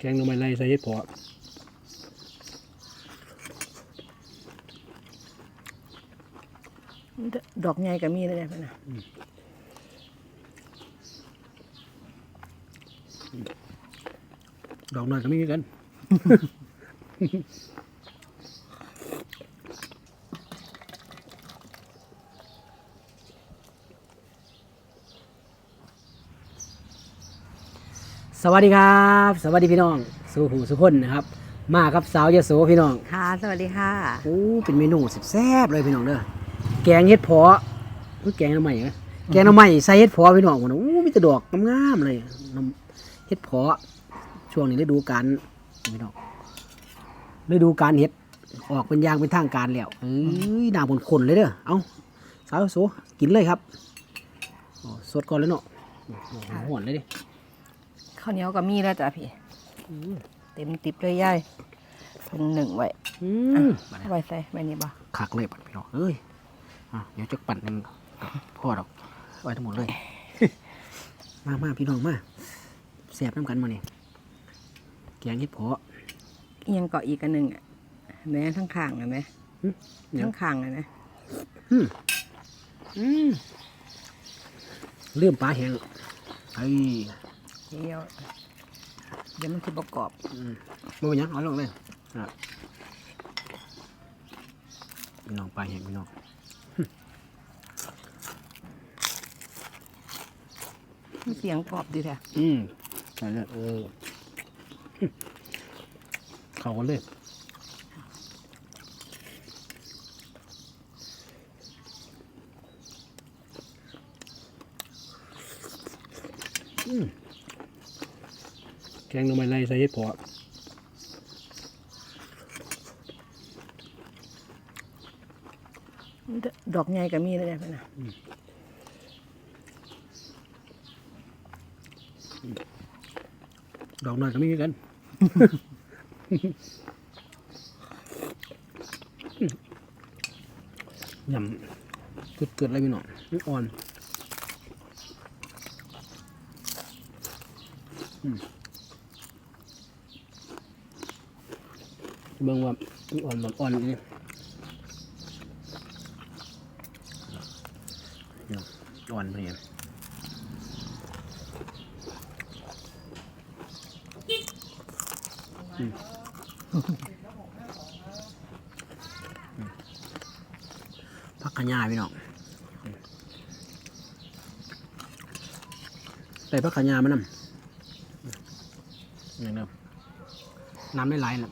แกงหน่อไม้ไล่ใส่เห็ดเพาะดอกใหญ่ก็มีเลยเพิ่นน่ะดอกน้อยก็มีคือกัน สวัสดีครับ สวัสดีพี่น้องสู่หูสุคนนะครับ มากับสาวยโสพี่น้องค่ะ สวัสดีค่ะโอ้เป็นเมนูแซ่บๆเลยพี่น้องเด้อแกงเห็ดเพาะอุ๊ยแกงหน้ำใหม่ไหมแกงหน้ำใหม่ใส่เห็ดเพาะพี่น้องคนโอ้มีแต่ดอกงามๆเลยน้ำเห็ดเพาะช่วงนี้ฤดูกาลพี่น้องฤดูกาลเห็ดออกเป็นอยางเป็นทางการแล้วเอ้ยน้ำข้นๆเลยเด้อเอาสาวโสกินเลยครับอ๋อสดก่อนเลยเนาะหอนเลยดิ ข้าวเหนียวก็มีแล้วจ้ะพี่เต็มติบเลยยายเป็นหนึ่งไว้อือะมเอาไว้ใส่ไว้นี่บ่คักเลยปัดพี่น้องเอ้ยอะเดี๋ยวจะปั่นหนึ่งพ่อดอกไว้ทั้งหมดเลย มามาพี่น้องมาแสบน้ำกันมาเนี่ยแกงเห็ดเพาะอีหยังเกาะอีกอันหนึ่งอะแม่ทั้งข้างอะแม่หึเดี๋ยวทั้งข้างอะนะอืมเริ่มปลาแห้งไอ้ย เดี๋ยวเดี๋ยวมันคือประกอบอืมบ่เป็นหยังเอาลงเลยอะพี่น้องปลาแห้งพี่น้องเสียงกรอบดีแท้อืมใส่เลยเออเข้ากันเลยอืม แกงหน่อไม้ไล่ใส่เห็ดเพาะดอกใหญ่ก็มีเลยเพิ่นน่ะดอกน้อยก็มีคือกัน ยำเกิดๆอะไรพี่น้องมันอ่อน อืม เบิ่งว่ามันอ่อนแบบอ่อนนี่พี่น้องอ่อนไปเนี่ยพักขยาพี่น้องใส่พักขยามานำอย่างเดิมน้ำไม่ไหลนะ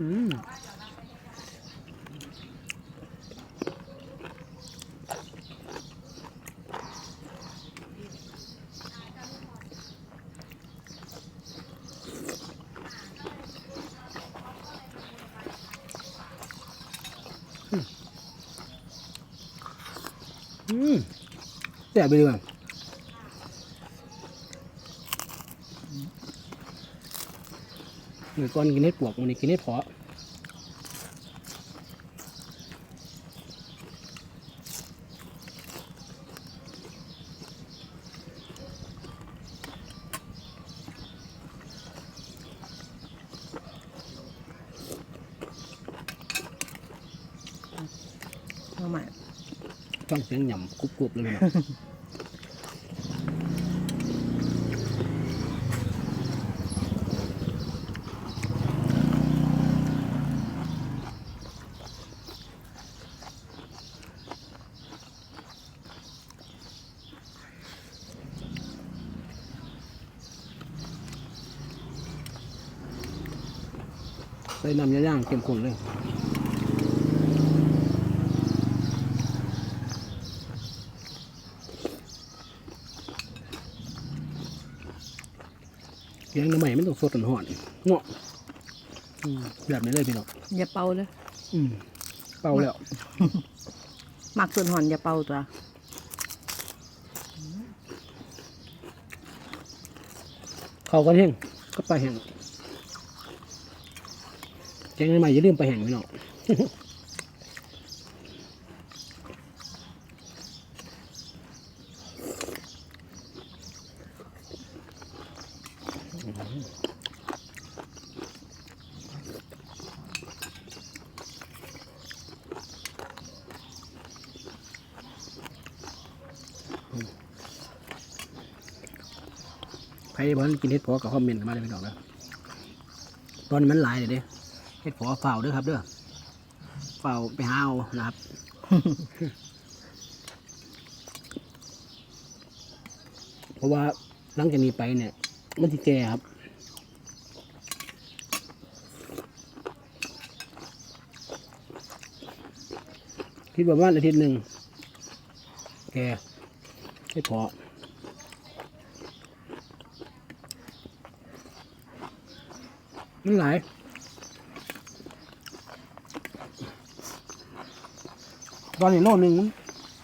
อืมอืมแซ่บไปเลยว่ะเมื่อก่อนกินเห็ดปวกวันนี้กินเห็ดเพาะเอาใหม่ฟังเสียงหย่ำกรุบๆเลยพี่น้อ ส่น้ำย่างๆเข้มข้นเลยเลี้ยงน้ำใหม่มันต้องสดหอนๆเนาะอืมแบบนี้เลยพี่น้องอย่าเป่าเลยอืมเป่าแล้วมักส่วนหอนอย่าเป่าตัวเขาก็แห้งก็ปลาแห้ง แกงใหมาอย่าลืมไปแห่งไว้เนาะใครบ้านกินเห็ดพอกับข้อมเมนต์มาเลยพี่น้องนะตอนนี้มันหลายเลยเด้ เห็ดเพอเฝ้าเด้อครับเด้อเฝ้าไปหาเอานะครับเพราะว่าหลังจากนี้ไปเนี่ยมันที่แก่ครับคิดว่าประมาณอาทิตย์หนึ่งแก่ให้พอมันหลาย อนนี้โลหนึ่งมัน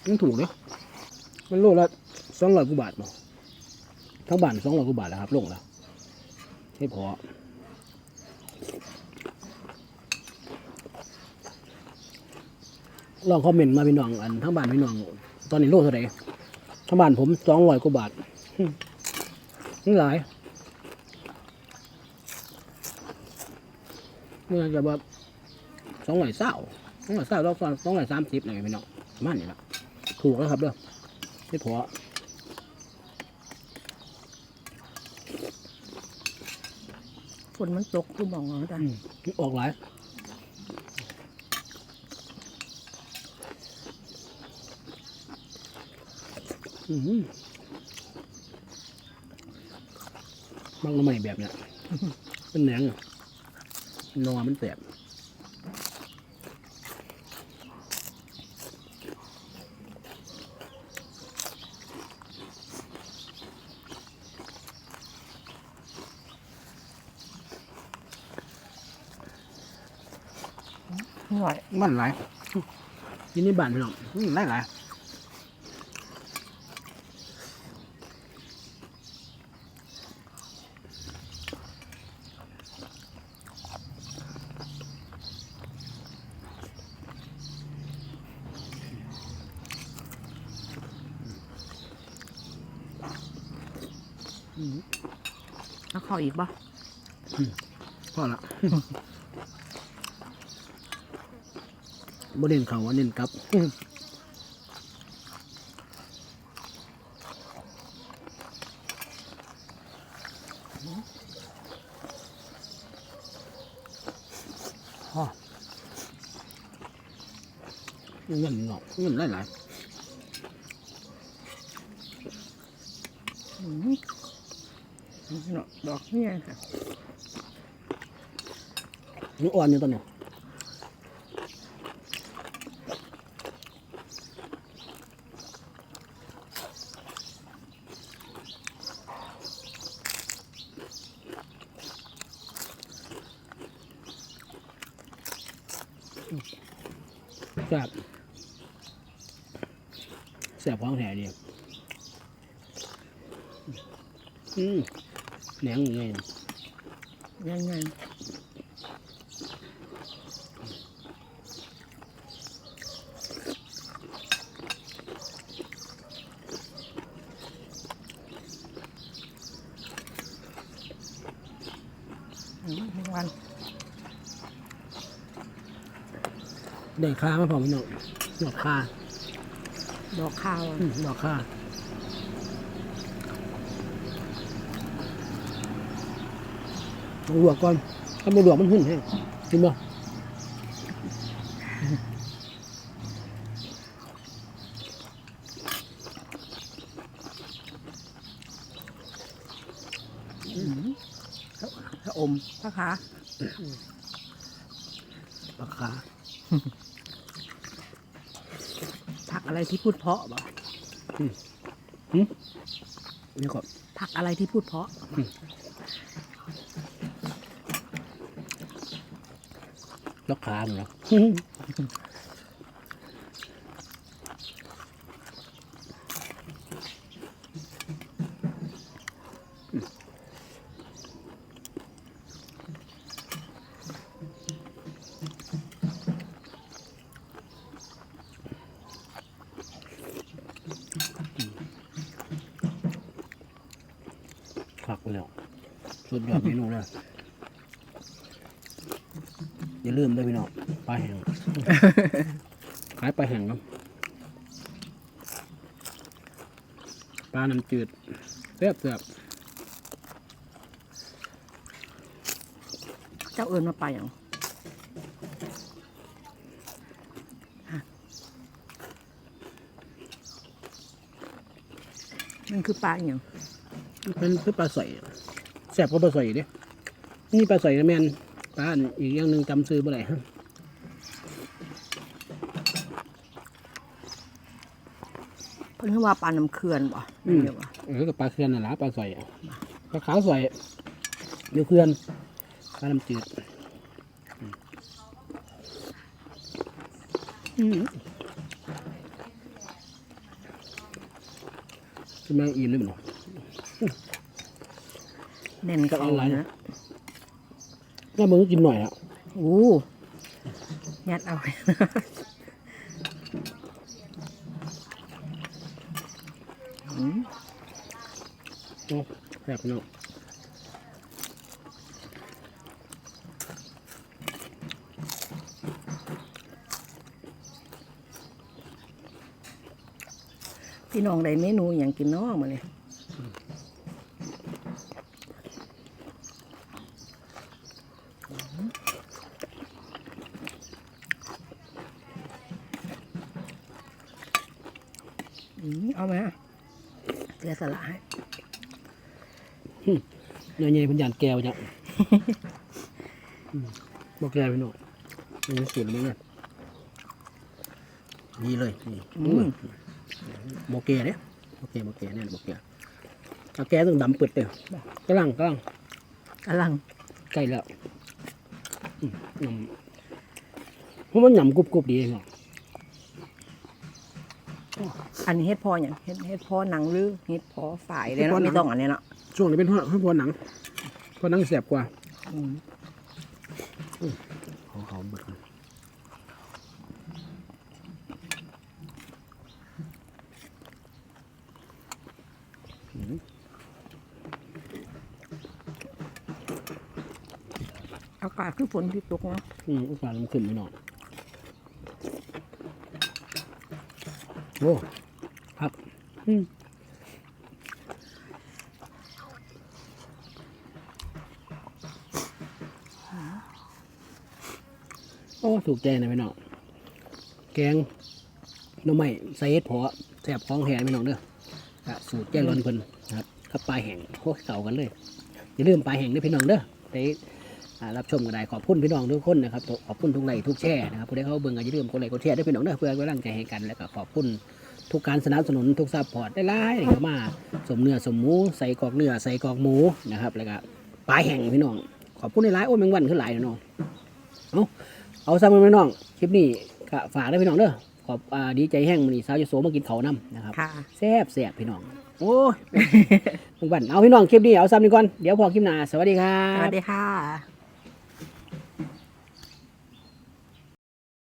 มันถูกเลยมันโลละสองร้อยกว่าบาทบ่ทั้งบ้านสองร้อยกว่าบาทแล้วครับลงแล้วให้พอลองคอมเมนต์มาพี่น้องอันทั้งบ้านพี่น้องตอนนี้โลเท่าไหร่ทั้งบ้านผมสองร้อยกว่าบาทนี่หลายเมื่อจะแบบสองร้อยเศร้า สองร้อยเศร้าแล้วสองร้อยสามสิบอะไรพี่น้องประมาณนี้ละถูกแล้วครับเด้อไม่พอฝนมันตกกูมองเอาจ้ะอืมออกหลายอืมบางละไม่แบบเนี้ยมันแหนงอะนอมันแสบ หน่อยมันหลายอยินนี่บ้านพี่น้องอืมหลายหลายอืมแล้วเข้าอีกปะพอละ บ่เน้นเขาว่าเน้นกลับพอเงินเนาะเงินหลายหลายอืมเนาะดอกเนี่ยค่ะๆนี่อ่อนอยู่ตอนเนี้ยแซ่บแซ่บของแท้ดี อืมแหนงยังไงยังไงอืมทั้งวันได้ค่ามาพอพี่น้องดอกค่าดอกข้าว อืมดอกค่าต้อง ลวกก่อนถ้าไม่ลวกมันหุ่นแห้งกินบ่ถ้าอมถ้าขาดอกค่าผักอะไรที่พูดเพราะบ่นี่ก็ผักอะไรที่พูดเพราะ ดอกค่าเนาะคักไปแล้วสุดยอดเมนูเลย อย่าลืมด้วยพี่น้องปลาแห้งขายปลาแห้งเนาะปลาน้ำจืดแซ่บแซ่บเจ้าเอิญมาปลาอย่างฮะมันคือปลาอย่างเป็นคือปลาใส่แซ่บก็ปลาใส่ดินี่ปลาใส่แมน ปลาอันอีกอย่างหนึ่งจำซื้อเมื่อไหร่เพิ่นคือว่าปลาน้ำเขื่อนบ่นั่นเดียวว่าเออกับปลาเคือนน่ะละปลาใส่อะปลาขาวใส่เดี๋ยวเคือนปลาน้ำจืดอืมคือแมงอิ่มเลยมั้งแน่นก็เอาเอาหลายนะ ถ้ามึงก็กินหน่อยอะโอ้ยัดเอา อืมโอ้แซ่บเนาะพี่น้องได้เมนูอย่างกินเน้องมาเลยอืม เอาไหมเสียสละให้เนื้อใหญ่เป็นยานแก้วจ้ะอืมบอกแก้วพี่น้องนี่สุดเลยเนี่ยนี่เลยนี่อืมโมเกะเนี่ยโมเกะโมเกะเนี่ยโมเกะเอาแก้ต้องดำเปิดเลยกำลังกำลังกำลังใกล้แล้วอืมยำเพราะมันยำกรุบกรุบดีเนาะ อันนี้เฮ็ดพออย่างเฮ็ดเฮ็ดพอหนังหรือเฮ็ดพอฝ่ายเลยเนาะไม่ต้องอันนี้เนาะช่วงนี้เป็นเพราะเพราะหนังเพราะหนังแสบกว่าอืมเขาเขาเบิดก่อนอากาศคือฝนที่ตกเนาะอืมอุตส่าห์ลงขึ้นไปหน่อย โอ้ครับอืมโอ้ถูกใจนะพี่น้องแกงหน้ำใหม่ใส่เห็ดเพาะแสบของแห้งพี่น้องเด้ออะสูตรแจ้งร้อนเพิ่นนะครับกับปลาแห้งโคตรเก่ากันเลย อย่าลืมปลาแห้งด้วยพี่น้องเด้อไปอ่า รับชมกันได้ขอบคุณพี่น้องทุกคนนะครับขอบคุณทุกไลค์ทุกแชร์นะครับผู้ใดเขาเบิ่งก็อย่าลืมกดไลค์กดแชร์ด้วยพี่น้องเด้อเพื่อเป็นกำลังใจให้กันแล้วก็ขอบคุณทุกการสนับสนุนทุกซัพพอร์ตได้หลายๆเข้ามาสมเนื้อสมหมูใส่กรอกเนื้อใส่กรอกหมูนะครับแล้วก็ปลาแห้งพี่น้อง ขอบคุณในหลายๆโอ้ยแมงวันขึ้นหลายเนาะน้องเอาเอาซ้ำกันพี่น้องคลิปนี้ก็ฝากด้วยพี่น้องเด้อขอบอ่าดีใจแห้งมื้อนี้สาวจะโสมากินเขาวนํนะครับค่ะแซ่บแซ่บพี่น้องโอ้ยทุกวันเอาพี่น้องคลิปนี้เอาซ้ำนี้ก่อนเดี๋ยวพอคลิปหน้าสวัสดีครัสวับสดีค่ะ